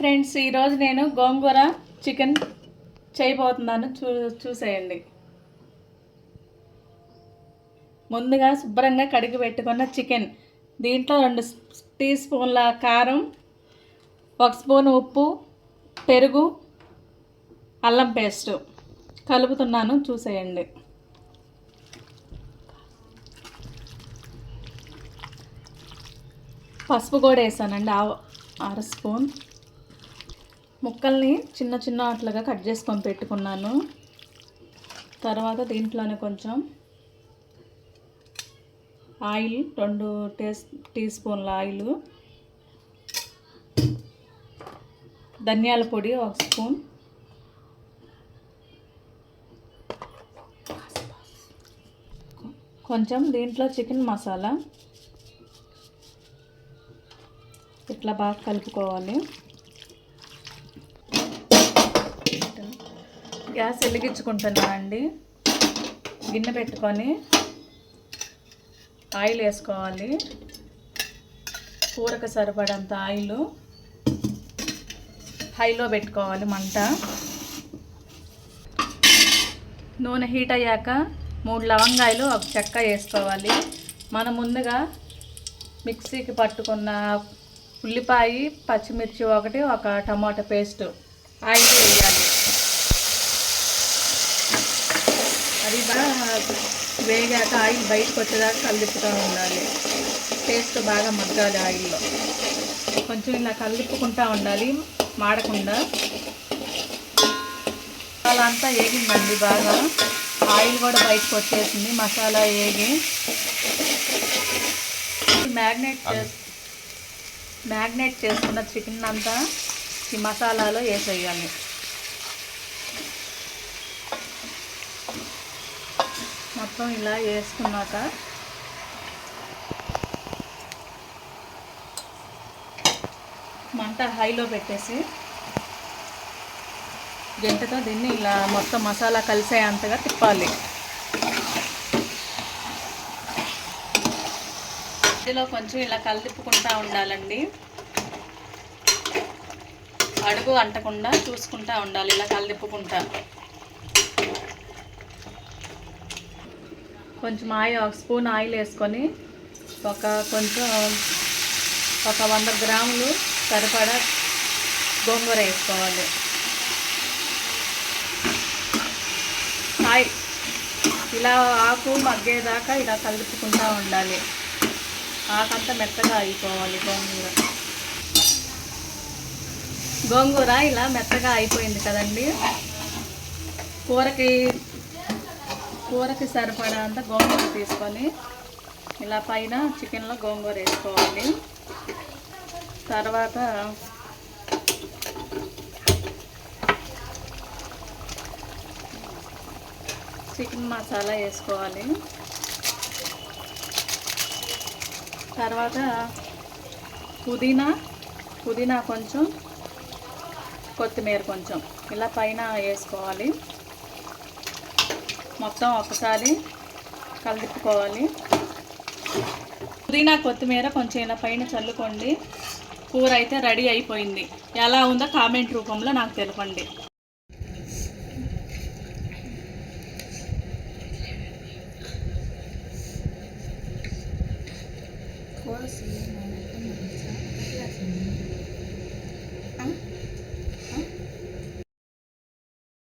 Friends ఈరోజు నేను గోంగూర chicken చేయబోతున్నాను. చూ చూసేయండి. ముందుగా శుభ్రంగా కడిగి పెట్టుకున్న చికెన్. దీంట్లో రెండు టీ స్పూన్ల కారం ఒక స్పూన్ ఉప్పు పెరుగు అల్లం పేస్ట్ కలుపుతున్నాను. చూసేయండి. పసుపు కూడా వేసానండి. ఆ- అర స్పూన్. ముక్కల్ని చిన్న చిన్న అట్లుగా కట్ చేసుకొని పెట్టుకున్నాను. తర్వాత దీంట్లోనే కొంచెం ఆయిల్ రెండు టేస్ టీ స్పూన్ల ఆయిల్ ధనియాల పొడి ఒక స్పూన్. కొంచెం దీంట్లో చికెన్ మసాలా. ఇట్లా బాగా కలుపుకోవాలి. గ్యాస్ వెలిగించుకుంటున్నానండి గిన్నె పెట్టుకొని ఆయిల్ వేసుకోవాలి. కూరకు సరిపడంత ఆయిల్ హైలో పెట్టుకోవాలి మంట. నూనె హీట్ అయ్యాక మూడు లవంగాయలు ఒక చెక్క వేసుకోవాలి. మనం ముందుగా మిక్సీకి పట్టుకున్న ఉల్లిపాయ పచ్చిమిర్చి ఒకటి ఒక టమాటా పేస్ట్ ఆయిల్ వేయాలి. అది బాగా వేగాక ఆయిల్ బయటకు వచ్చేదాకా కలుపుతూ ఉండాలి. పేస్ట్ బాగా మగ్గాలి ఆయిల్లో కొంచెం ఇలా కలుపుకుంటూ ఉండాలి మాడకుండా. మసాలా అంతా వేగిందండి బాగా. ఆయిల్ కూడా బయటకు వచ్చేసింది మసాలా వేగి మ్యాగ్నేట్ చేసి మ్యాగ్నేట్ చేసుకున్న చికెన్ అంతా ఈ మసాలాలో వేసేయాలి. మొత్తం ఇలా వేసుకున్నాక మంట హైలో పెట్టేసి గంటతో దీన్ని ఇలా మొత్తం మసాలా కలిసేంతగా తిప్పాలి. ఇందులో కొంచెం ఇలా కలిపుకుంటా ఉండాలండి. అడుగు అంటకుండా చూసుకుంటా ఉండాలి ఇలా కలిపుకుంటా. కొంచెం ఆయిల్ ఒక స్పూన్ ఆయిల్ వేసుకొని ఒక కొంచెం ఒక వంద గ్రాములు సరిపడా గోంగూర వేసుకోవాలి. ఆయిల్ ఇలా ఆకు మగ్గేదాకా ఇలా కలుపుకుంటూ ఉండాలి. ఆకంతా మెత్తగా అయిపోవాలి గోంగూర. గోంగూర ఇలా మెత్తగా అయిపోయింది కదండి. కూరకి కూరకి సరిపడా అంత గోంగూర తీసుకొని ఇలా పైన చికెన్లో గోంగూర వేసుకోవాలి. తర్వాత చికెన్ మసాలా వేసుకోవాలి. తర్వాత పుదీనా పుదీనా కొంచెం కొత్తిమీర కొంచెం ఇలా పైన వేసుకోవాలి. మొత్తం ఒకసారి కలుపుకోవాలి. పుదీనా కొత్తిమీర కొంచెం పైన చల్లుకోండి. కూర అయితే రెడీ అయిపోయింది. ఎలా ఉందో కామెంట్ రూపంలో నాకు తెలపండి.